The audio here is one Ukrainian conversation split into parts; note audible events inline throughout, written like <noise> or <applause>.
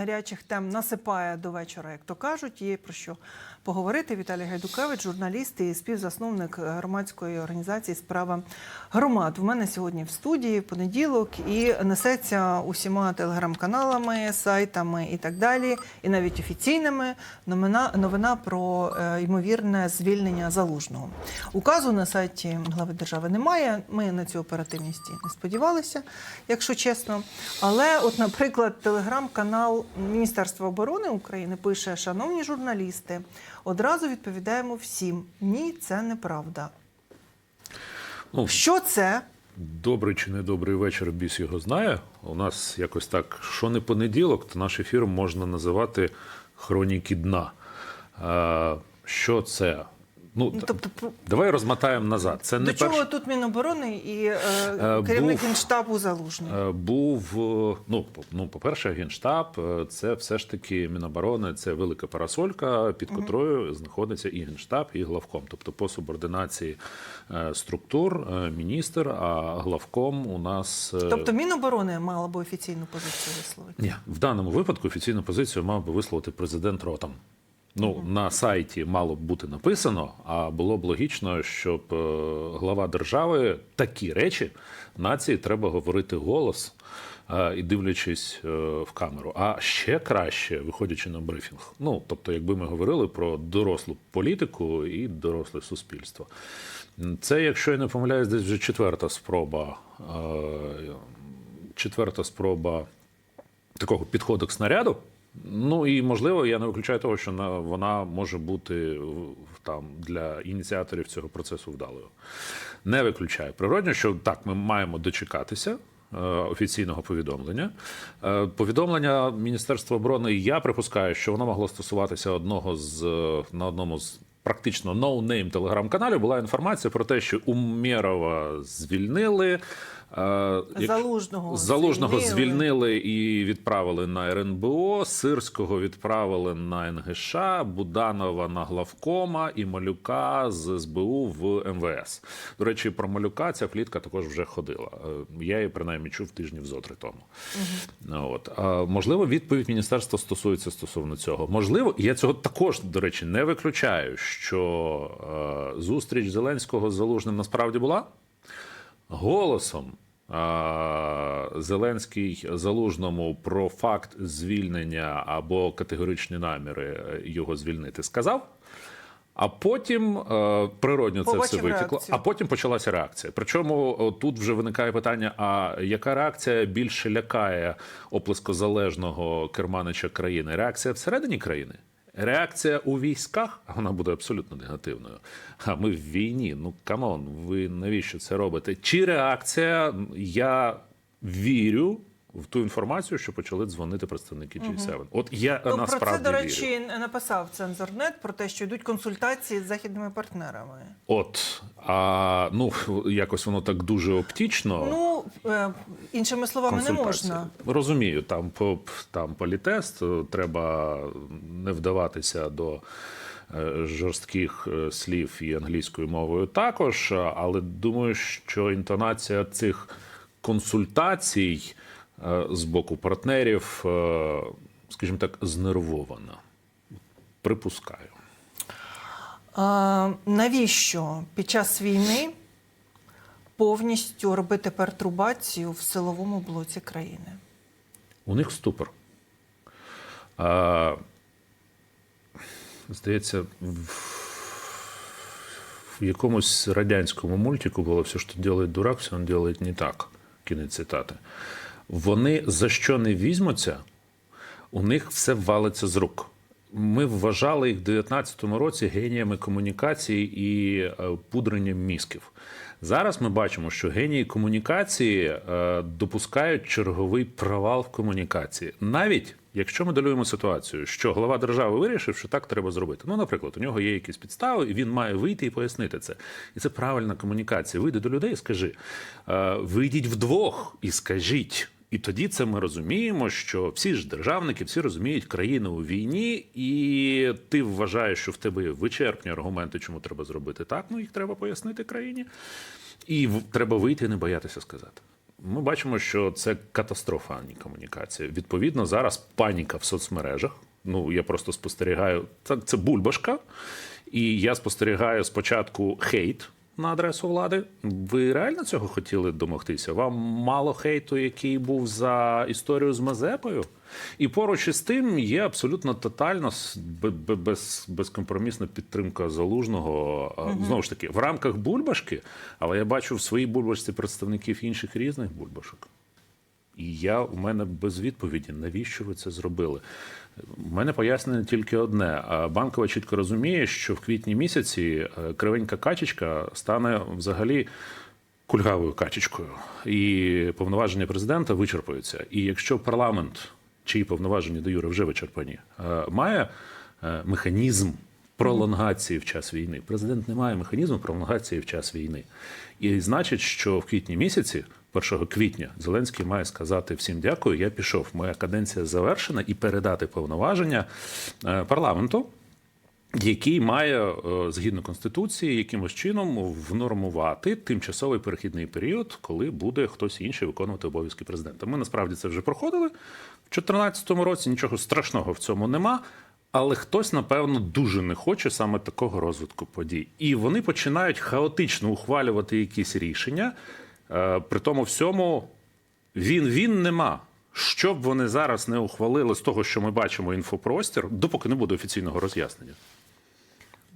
Гарячих тем насипає до вечора, як то кажуть. Є про що поговорити. Віталій Гайдукевич, журналіст і співзасновник громадської організації Справа громад. У мене сьогодні в студії понеділок і несеться усіма телеграм-каналами, сайтами і так далі, і навіть офіційними новина, новина про е, ймовірне звільнення залужного. Указу на сайті глави держави немає. Ми на цю оперативність не сподівалися, якщо чесно. Але, от, наприклад, телеграм-канал Міністерства оборони України пише: Шановні журналісти, одразу відповідаємо всім: ні, це неправда. Ну, Що це? добрий чи не добрий вечір, біс його знає. У нас якось так, що не понеділок, то наш ефір можна називати хроніки дна. Е, що це? Ну, Ну, тобто, давай розмотаємо назад. Це не до чого перш... тут Міноборони і е, Е, керівник був- генштабу залужний? Е, був е, ну, по- ну, по-перше, генштаб е, це все ж таки Міноборони, це велика парасолька, під котрою знаходиться і генштаб, і главком. Тобто по субординації структур міністр, а главком у нас Тобто Міноборони мала би офіційну позицію висловити. Ні, в даному випадку офіційну позицію мав би висловити президент Ротом. Ну, на сайті мало б бути написано, а було б логічно, щоб е, глава держави такі речі нації треба говорити голос е, і дивлячись е, в камеру. А ще краще, виходячи на брифінг. Ну, тобто, якби ми говорили про дорослу політику і доросле суспільство. Це, якщо я не помиляюсь, десь вже четверта спроба. Четверта спроба такого підходу к снаряду. Ну і можливо, я не виключаю того, що на- вона може бути там для ініціаторів цього процесу вдалою. Не виключаю. Природньо, що так, ми маємо дочекатися. е, Офіційного повідомлення. Е, Повідомлення Міністерства оборони, я припускаю, що воно могло стосуватися одного з е, на одному з практично ноунейм телеграм-каналів була інформація про те, що Умєрова звільнили. Е, Залужного Залужного звільнили. звільнили і відправили на РНБО, Сирського відправили на НГШ, Буданова на главкома і Малюка з СБУ в МВС. До речі, про Малюка ця плітка також вже ходила. Е, Я її принаймні чув тижнів зо три тому. От можливо, відповідь міністерства стосується стосовно цього. Можливо, я цього також, до речі, не виключаю, що зустріч Зеленського з Залужним насправді була голосом. Зеленський залужному про факт звільнення або категоричні наміри е, його звільнити сказав. А потім е, природньо це Побачив все витекло. реакцію. А потім почалася реакція. Причому тут вже виникає питання: а яка реакція більше лякає оплескозалежного керманича країни? Реакція всередині країни? Реакція у військах, вона буде абсолютно негативною. А ми в війні. Ну камон, ви навіщо це робите? Чи реакція? Я вірю в ту інформацію, що почали дзвонити представники G7. От я Ну, про це, до вірю. речі, написав цензорнет про те, що йдуть консультації з західними партнерами. От, а ну якось воно так дуже оптічно. Ну, е, іншими словами, не можна. Розумію, там там політест, е, треба не вдаватися до е, жорстких слів і англійською мовою також. Але думаю, що інтонація цих консультацій з боку партнерів, е, скажімо так, знервована. Припускаю. А, навіщо під час війни повністю робити пертурбацію в силовому блоці країни? У них ступор. А, здається, в, в якомусь радянському мультику було все, що робить дурак, все він робить не так. Кінець цитати. Вони за що не візьмуться, у них все валиться з рук. Ми вважали їх в 19-му році геніями комунікації і е, пудренням мізків. Зараз ми бачимо, що генії комунікації е, допускають черговий провал в комунікації. Навіть якщо ми долюємо ситуацію, що глава держави вирішив, що так треба зробити. Ну, наприклад, у нього є якісь підстави, і він має вийти і пояснити це. І це правильна комунікація. Вийди до людей і скажи: е, вийдіть вдвох і скажіть. І тоді це ми розуміємо, що всі ж державники, всі розуміють країну у війні, і ти вважаєш, що в тебе вичерпні аргументи, чому треба зробити так. Ну їх треба пояснити країні, і треба вийти і не боятися сказати. Ми бачимо, що це катастрофа, а не комунікація. Відповідно, зараз паніка в соцмережах. Ну, я просто спостерігаю. Це, це бульбашка. І я спостерігаю спочатку хейт на адресу влади. Ви реально цього хотіли домогтися? Вам мало хейту, який був за історію з Мазепою? І поруч із тим є абсолютно тотально бе- без, безкомпромісна підтримка залужного. угу. Знову ж таки, в рамках бульбашки, але я бачу в своїй бульбашці представників інших різних бульбашок. І я у мене без відповіді, навіщо ви це зробили? У мене пояснення тільки одне. Банкова чітко розуміє, що в квітні місяці е, кривенька качечка стане взагалі кульгавою качечкою, і повноваження президента вичерпуються. І якщо парламент, чиї повноваження до Юри вже вичерпані, е, має е, механізм пролонгації в час війни, президент не має механізму пролонгації в час війни. І значить, що в квітні місяці. 1 квітня Зеленський має сказати всім дякую. Я пішов. Моя каденція завершена і передати повноваження е, парламенту, який має е, згідно конституції якимось чином внормувати тимчасовий перехідний період, коли буде хтось інший виконувати обов'язки президента. Ми насправді це вже проходили в 2014 році. Нічого страшного в цьому нема. Але хтось, напевно, дуже не хоче саме такого розвитку подій. І вони починають хаотично ухвалювати якісь рішення. Е, При тому всьому він він нема. Що б вони зараз не ухвалили з того, що ми бачимо інфопростір, допоки не буде офіційного роз'яснення.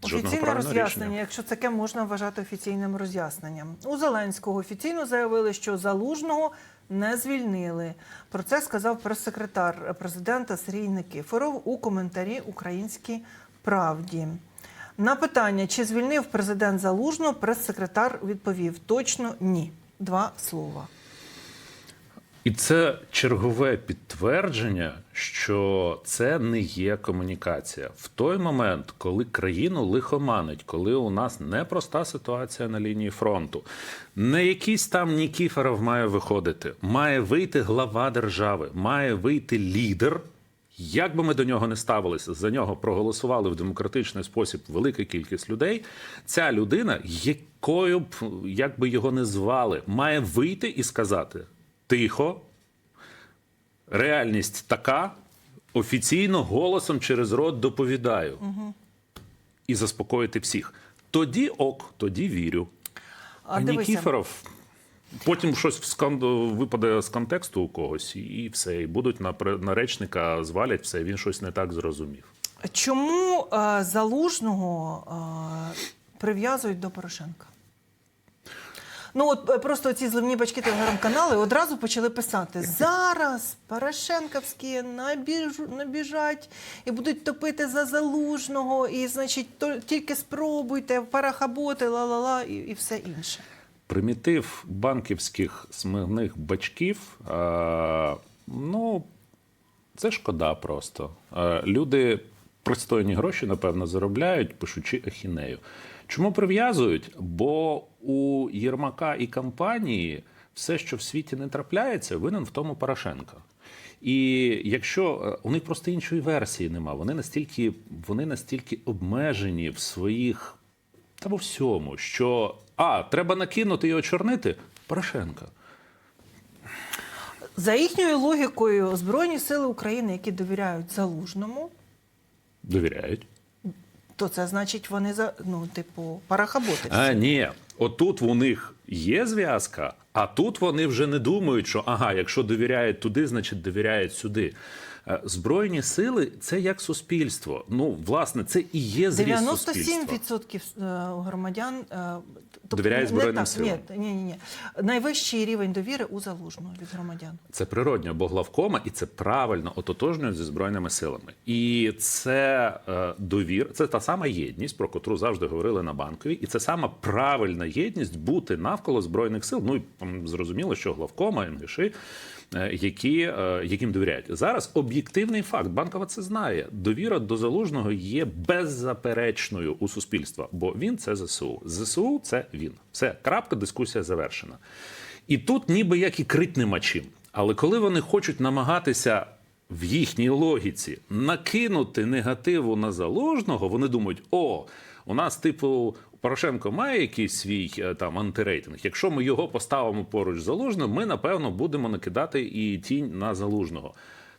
Офіційне роз'яснення, рішення. якщо таке можна вважати офіційним роз'ясненням. У Зеленського офіційно заявили, що залужного не звільнили. Про це сказав прес-секретар президента Сергій Никифоров у коментарі Українській правді. На питання, чи звільнив президент залужно, прес-секретар відповів точно ні. Два слова. І це чергове підтвердження, що це не є комунікація. В той момент, коли країну лихоманить, коли у нас непроста ситуація на лінії фронту, не якийсь там Нікіфоров має виходити, має вийти глава держави, має вийти лідер. Як би ми до нього не ставилися, за нього проголосували в демократичний спосіб велика кількість людей. Ця людина, якою б як би його не звали, має вийти і сказати: тихо, реальність така, офіційно голосом через рот доповідаю. І заспокоїти всіх. Тоді ок, тоді вірю. А А, дивися. Потім щось в скан- випаде з контексту у когось, і все. І будуть на, пре- на звалять все, він щось не так зрозумів. Чому е, залужного е, прив'язують до Порошенка? Ну от е, просто ці зливні бачки телеграм-канали одразу почали писати: зараз Порошенковські набіж, набіжать і будуть топити за залужного, і значить, то, тільки спробуйте, парахаботи, ла-ла-ла, і, і все інше. Примітив банківських смигних бачків. Е, ну, це шкода просто. Е, люди пристойні гроші, напевно, заробляють, пишучи ахінею. Чому прив'язують? Бо у Єрмака і компанії все, що в світі не трапляється, винен в тому Порошенко. І якщо е, у них просто іншої версії нема, вони настільки, вони настільки обмежені в своїх та во всьому, що а, треба накинути і очорнити Порошенка. За їхньою логікою, Збройні сили України, які довіряють залужному, Довіряють. То це значить вони за ну, типу, парахаботи. А ні, отут у них є зв'язка, а тут вони вже не думають, що ага, якщо довіряють туди, значить довіряють сюди. Е, Збройні сили це як суспільство. Ну, власне, це і є зріст суспільства. 97% е, громадян е, тобто Довіряють Збройним так, силам. Ні, ні, ні. Найвищий рівень довіри у залужного від громадян. Це природньо, бо главкома, і це правильно ототожнюють зі збройними силами. І це е, довір, це та сама єдність, про котру завжди говорили на банковій, і це сама правильна єдність бути навколо збройних сил. Ну і зрозуміло, що главкома, НГШ, які, е, яким довіряють. Зараз об'єктивний факт. Банкова це знає. Довіра до залужного є беззаперечною у суспільства, бо він це ЗСУ. ЗСУ це він. Все, крапка, дискусія завершена. І тут ніби як і крить нема чим. Але коли вони хочуть намагатися в їхній логіці накинути негативу на залужного, вони думають: о, у нас, типу, Порошенко має якийсь свій е, там антирейтинг. Якщо ми його поставимо поруч з залужним, ми напевно будемо накидати і тінь на залужного.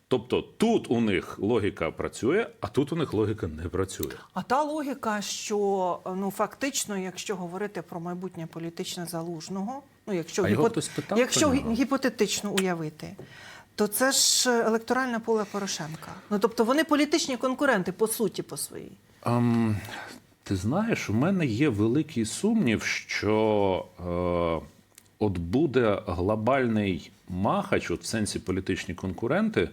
Тобто тут у них логіка працює, а тут у них логіка не працює. А та логіка, що ну фактично, якщо говорити про майбутнє політичне залужного, ну якщо А його гіпот- хтось питав якщо гіпотетично уявити, то це ж електоральне поле Порошенка. Ну тобто вони політичні конкуренти по суті по своїй. Ам, ти знаєш, у мене є великий сумнів, що е, от буде глобальний махач, от в сенсі політичні конкуренти,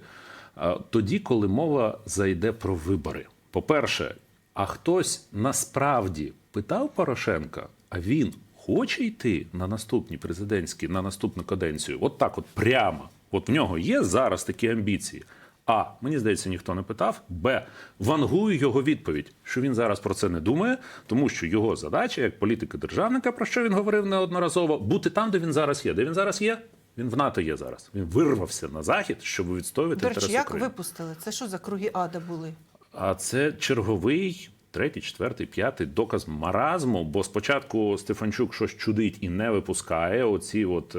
е, тоді, коли мова зайде про вибори. По-перше, а хтось насправді питав Порошенка, а він хоче йти на наступні президентські, на наступну каденцію, от так, от прямо. От в нього є зараз такі амбіції. А, мені здається, ніхто не питав. Б. Вангую його відповідь, що він зараз про це не думає, тому що його задача, як політика державника, про що він говорив неодноразово, бути там, де він зараз є. Де він зараз є? Він в НАТО є зараз. Він вирвався на захід, щоб відстоювати До речі, інтереси як України. випустили? Це що за круги ада були? А це черговий. Третій, четвертий, п'ятий доказ маразму, бо спочатку Стефанчук щось чудить і не випускає. Оці от е,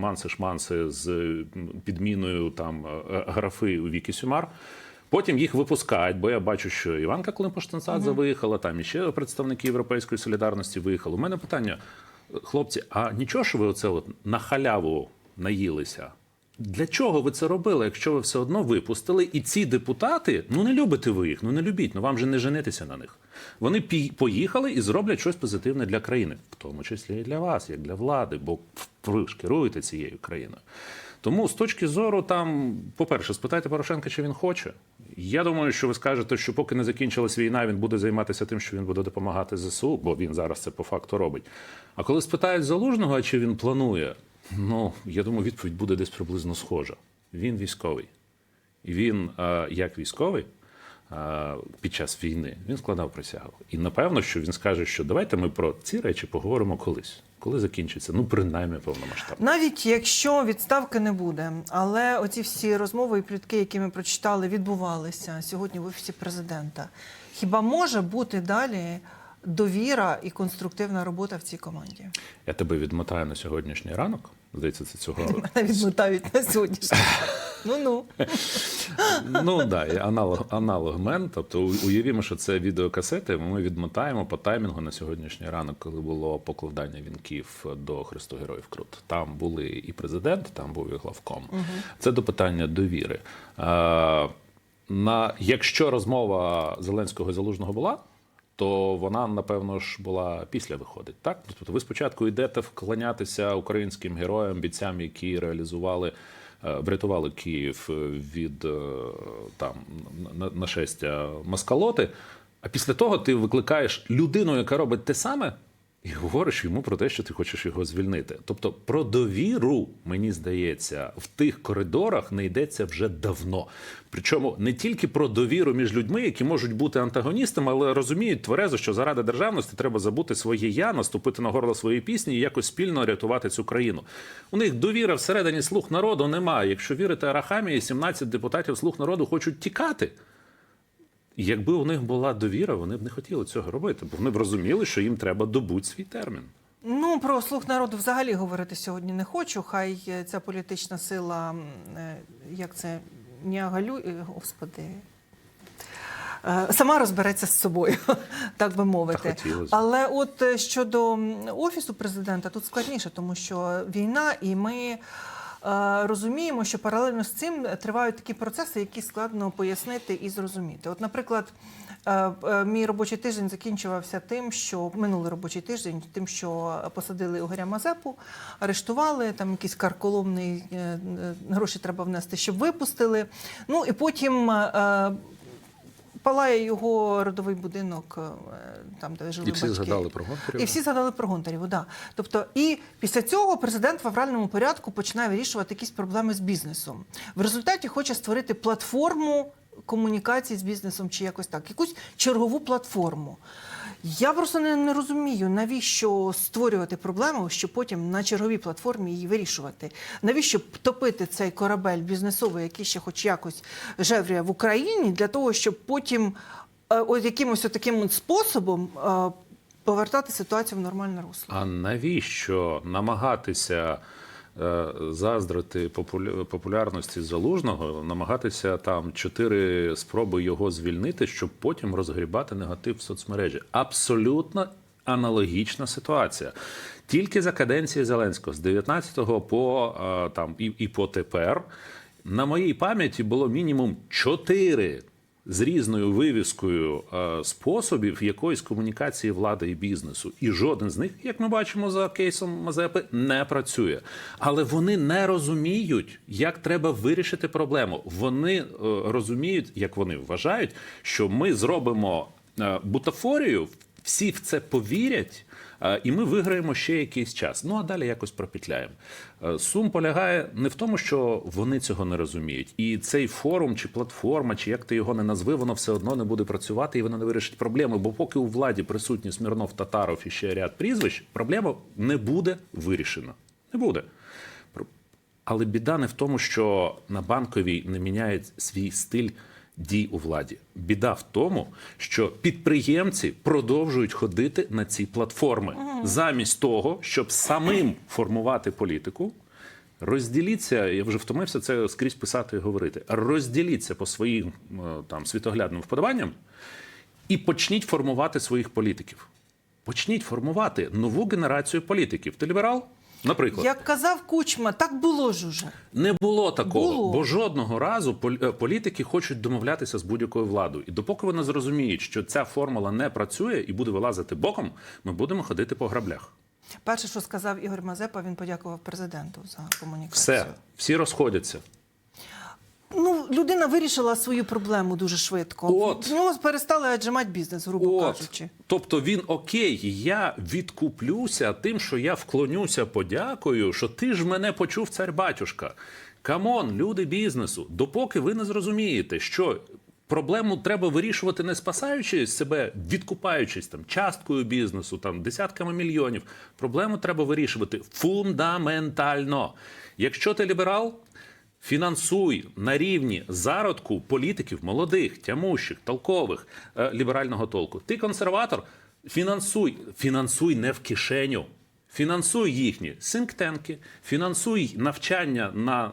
манси-шманси з е, підміною там е, графи у Вікі Сюмар. Потім їх випускають, бо я бачу, що Іванка Климпуш-Цинцадзе виїхала, там іще представники Європейської солідарності виїхали. У мене питання, хлопці, а нічого, що ви оце от на халяву наїлися? Для чого ви це робили, якщо ви все одно випустили? І ці депутати, ну не любите ви їх, ну не любіть, ну вам же не женитися на них. Вони поїхали і зроблять щось позитивне для країни, в тому числі і для вас, як для влади, бо ви ж керуєте цією країною. Тому з точки зору, там, по-перше, спитайте Порошенка, чи він хоче. Я думаю, що ви скажете, що поки не закінчилась війна, він буде займатися тим, що він буде допомагати ЗСУ, бо він зараз це по факту робить. А коли спитають залужного, чи він планує, ну я думаю, відповідь буде десь приблизно схожа. Він військовий. І він, е, як військовий, е, під час війни він складав присягу. І напевно, що він скаже, що давайте ми про ці речі поговоримо колись, коли закінчиться, ну принаймні повномасштабно. Навіть якщо відставки не буде, але оці всі розмови і плітки, які ми прочитали, відбувалися сьогодні в офісі президента. Хіба може бути далі довіра і конструктивна робота в цій команді? Я тебе відмотаю на сьогоднішній ранок. Здається, це цього Мене відмотають на сьогоднішній. Ну ну ну да, аналог аналог мен. Тобто уявімо, що це відеокасети. Ми відмотаємо по таймінгу на сьогоднішній ранок, коли було покладання вінків до Христу Героїв Крут. Там були і президент, там був і главком. Це до питання довіри. Е, на якщо розмова Зеленського і Залужного була. То вона, напевно ж, була після виходить. Так, тобто ви спочатку йдете вклонятися українським героям, бійцям, які реалізували, е, врятували Київ від е, там нашестя маскалоти. А після того ти викликаєш людину, яка робить те саме, і говориш йому про те, що ти хочеш його звільнити. Тобто про довіру, мені здається, в тих коридорах не йдеться вже давно. Причому не тільки про довіру між людьми, які можуть бути антагоністами, але розуміють тверезо, що заради державності треба забути своє я, наступити на горло своєї пісні і якось спільно рятувати цю країну. У них довіра всередині слуг народу немає. Якщо вірити Арахамії, 17 депутатів слуг народу хочуть тікати. Якби у них була довіра, вони б не хотіли цього робити, бо вони б розуміли, що їм треба добути свій термін. ну про слух народу взагалі говорити сьогодні не хочу. Хай е, ця політична сила, е, як це не агалює, господи. е, Сама розбереться з собою, <laughs> так би мовити. Але от е, щодо офісу президента, тут складніше, тому що війна, і ми е, розуміємо, що паралельно з цим тривають такі процеси, які складно пояснити і зрозуміти. От, наприклад, е, е, мій робочий тиждень закінчувався тим, що минулий робочий тиждень, тим, що посадили Угоря Мазепу, арештували, там якийсь карколомний е, е, гроші треба внести, щоб випустили. Ну і потім. Палає його родовий будинок, е, там, де жили І всі батьки. згадали про Гонтарєва? І всі згадали про Гонтарєву, да. Тобто, і після цього президент в авральному порядку починає вирішувати якісь проблеми з бізнесом. В результаті хоче створити платформу комунікації з бізнесом чи якось так, якусь чергову платформу. Я просто не, не розумію, навіщо створювати проблему, щоб потім на черговій платформі її вирішувати. Навіщо топити цей корабель бізнесовий, який ще хоч якось жеврює в Україні, для того, щоб потім е, от якимось таким способом. е, повертати ситуацію в нормальне русло. А навіщо намагатися заздрити популя- популярності залужного, намагатися там чотири спроби його звільнити, щоб потім розгрібати негатив в соцмережі? Абсолютно аналогічна ситуація. Тільки за каденції Зеленського з 19-го по е, там і, і по тепер на моїй пам'яті було мінімум чотири з різною вивіскою е, способів якоїсь комунікації влади і бізнесу. І жоден з них, як ми бачимо за кейсом Мазепи, не працює. Але вони не розуміють, як треба вирішити проблему. Вони е, розуміють, як вони вважають, що ми зробимо бутафорію бутафорію, всі в це повірять. І ми виграємо ще якийсь час. Ну а далі якось пропетляємо. Е, Сум полягає не в тому, що вони цього не розуміють, і цей форум чи платформа, чи як ти його не назви, воно все одно не буде працювати і воно не вирішить проблеми. Бо поки у владі присутні Смірнов, Татаров і ще ряд прізвищ, проблема не буде вирішена. Не буде. Але біда не в тому, що на банковій не міняють свій стиль дій у владі. Біда в тому, що підприємці продовжують ходити на ці платформи замість того, щоб самим формувати політику. Розділіться, я вже втомився це скрізь писати і говорити. Розділіться по своїм е, там світоглядним вподобанням і почніть формувати своїх політиків. Почніть формувати нову генерацію політиків. Ти ліберал? Наприклад, Як казав Кучма, так було ж уже. не було такого, Було. бо жодного разу е, політики хочуть домовлятися з будь-якою владою. І допоки вони зрозуміють, що ця формула не працює і буде вилазити боком, ми будемо ходити по граблях. Перше, що сказав Ігор Мазепа, він подякував президенту за комунікацію. Все, всі розходяться. Ну, людина вирішила свою проблему дуже швидко. От. В нього перестали аджимати бізнес, грубо От. кажучи. Тобто він окей, я відкуплюся тим, що я вклонюся, подякую, що ти ж мене почув, цар батюшка. Камон, люди бізнесу, допоки ви не зрозумієте, що проблему треба вирішувати не спасаючи себе, відкупаючись там часткою бізнесу, там десятками мільйонів. Проблему треба вирішувати фундаментально. Якщо ти ліберал, Фінансуй на рівні зародку політиків молодих, тямущих, толкових, е, ліберального толку. Ти консерватор, фінансуй, фінансуй не в кишеню. Фінансуй їхні синктенки, фінансуй навчання на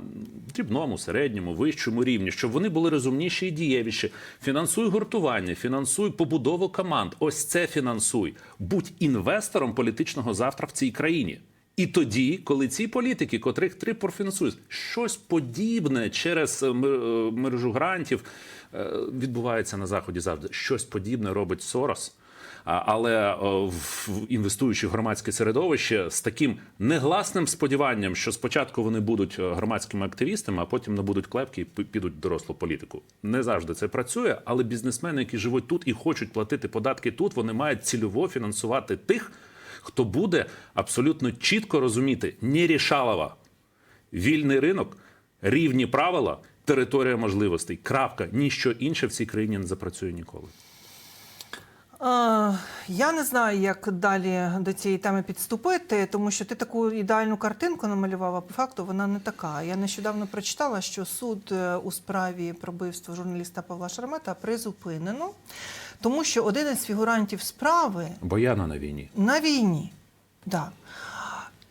дрібному, середньому, вищому рівні, щоб вони були розумніші і дієвіші. Фінансуй гуртування, фінансуй побудову команд. Ось це фінансуй. Будь інвестором політичного завтра в цій країні. І тоді, коли ці політики, котрих три профінансують, щось подібне через е, е, мережу грантів е, відбувається на заході завжди. Щось подібне робить Сорос. Але інвестуючи в громадське середовище з таким негласним сподіванням, що спочатку вони будуть громадськими активістами, а потім набудуть клепки і підуть в дорослу політику. Не завжди це працює, але бізнесмени, які живуть тут і хочуть платити податки тут, вони мають цільово фінансувати тих, хто буде абсолютно чітко розуміти не рішалова. Вільний ринок, рівні правила, територія можливостей. Крапка. Ніщо інше в цій країні не запрацює ніколи. Я не знаю, як далі до цієї теми підступити, тому що ти таку ідеальну картинку намалював, а по факту вона не така. Я нещодавно прочитала, що суд е, у справі про вбивство журналіста Павла Шармета призупинено, тому що один із фігурантів справи Бояна на війні. на війні. Да.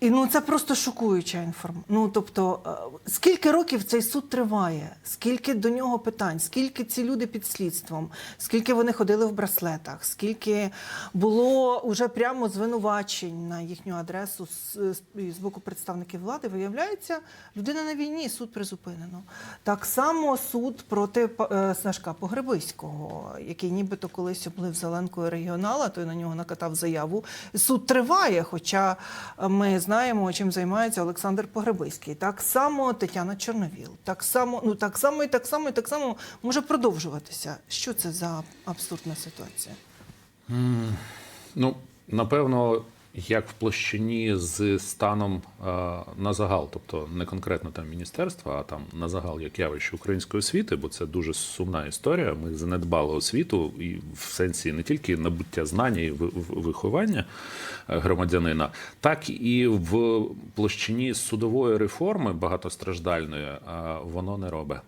І ну це просто шокуюча інформація. Ну тобто, е, скільки років цей суд триває, скільки до нього питань, скільки ці люди під слідством, скільки вони ходили в браслетах, скільки було уже прямо звинувачень на їхню адресу з, з, боку представників влади, виявляється, людина на війні, суд призупинено. Так само суд проти е, Сашка Погребиського, який нібито колись облив зеленкою регіонала, той на нього накатав заяву. Суд триває, хоча ми знаємо, чим займається Олександр Погребиський. Так само Тетяна Чорновіл. Так само, ну так само і так само, і так само може продовжуватися. Що це за абсурдна ситуація? Ну, напевно, як в площині з станом е, на загал, тобто не конкретно там міністерства, а там на загал як явище української освіти, бо це дуже сумна історія. Ми занедбали освіту і в сенсі не тільки набуття знання і ви- виховання е, громадянина, так і в площині судової реформи багатостраждальної е, воно не робить.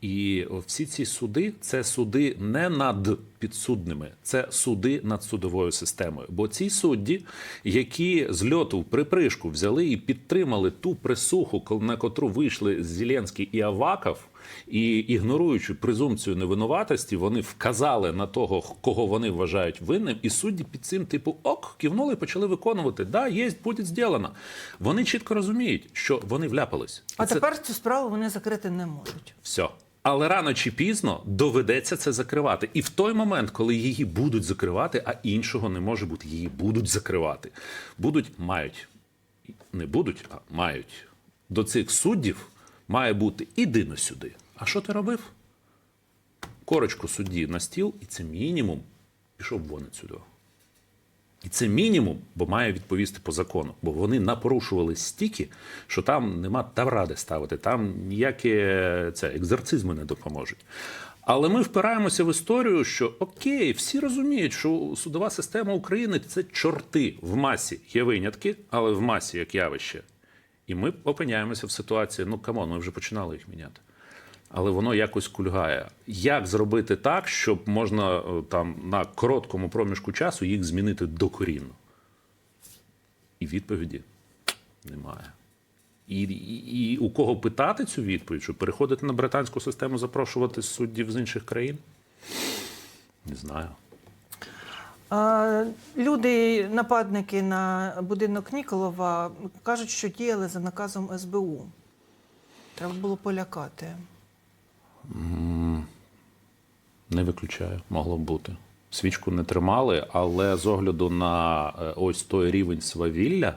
І всі ці суди це суди не над підсудними, це суди над судовою системою. Бо ці судді, які з льоту в припришку взяли і підтримали ту присуху, на котру вийшли Зеленський і Аваков, і ігноруючи презумпцію невинуватості, вони вказали на того, кого вони вважають винним, і судді під цим типу ок кивнули і почали виконувати. Да, є, буде зроблено. Вони чітко розуміють, що вони вляпались. А це- тепер цю справу вони закрити не можуть. все. Але рано чи пізно доведеться це закривати. І в той момент, коли її будуть закривати, а іншого не може бути, її будуть закривати. Будуть, мають. Не будуть, а мають. До цих суддів має бути іди на сюди. А що ти робив? Корочку судді на стіл, і це мінімум пішов вон сюди. І це мінімум, бо має відповісти по закону. Бо вони напорушували стільки, що там нема тавради ставити, там ніякі це, екзорцизми не допоможуть. Але ми впираємося в історію, що окей, всі розуміють, що судова система України це чорти в масі. Є винятки, але в масі як явище. І ми опиняємося в ситуації: ну камон, ми вже починали їх міняти. Але воно якось кульгає. Як зробити так, щоб можна е, там на короткому проміжку часу їх змінити докорінно? І відповіді немає. І, і, і у кого питати цю відповідь, щоб переходити на британську систему, запрошувати суддів з інших країн? Не знаю. Люди, нападники на будинок Ніколова, кажуть, що діяли за наказом СБУ. Треба було полякати. Не виключаю, могло б бути. Свічку не тримали, але з огляду на е, ось той рівень свавілля,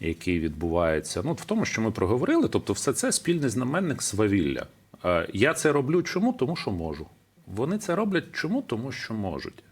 який відбувається, ну в тому, що ми проговорили, тобто, все це спільний знаменник свавілля. Е, Я це роблю чому? Тому що можу. Вони це роблять чому? Тому що можуть.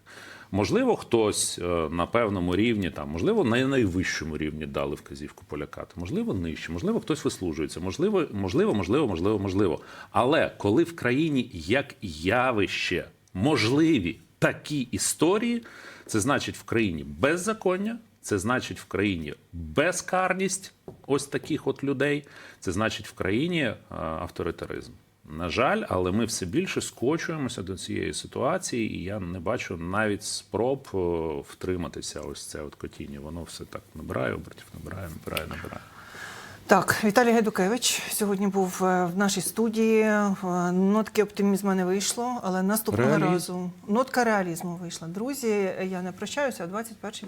Можливо, хтось е, на певному рівні, там, можливо, на найвищому рівні дали вказівку полякати, можливо, нижче, можливо, хтось вислужується, можливо, можливо, можливо, можливо, можливо. Але коли в країні як явище можливі такі історії, це значить в країні беззаконня, це значить в країні безкарність ось таких от людей, це значить в країні е, авторитаризм. На жаль, але ми все більше скочуємося до цієї ситуації, і я не бачу навіть спроб е, втриматися. Ось це от котіння. Воно все так набирає обертів, набирає, набирає, набирає. Так, Віталій Гайдукевич сьогодні був е, в нашій студії. Е, Нотки оптимізму не вийшло, але наступного Реалізм. разу нотка реалізму вийшла. Друзі, я не прощаюся, о 21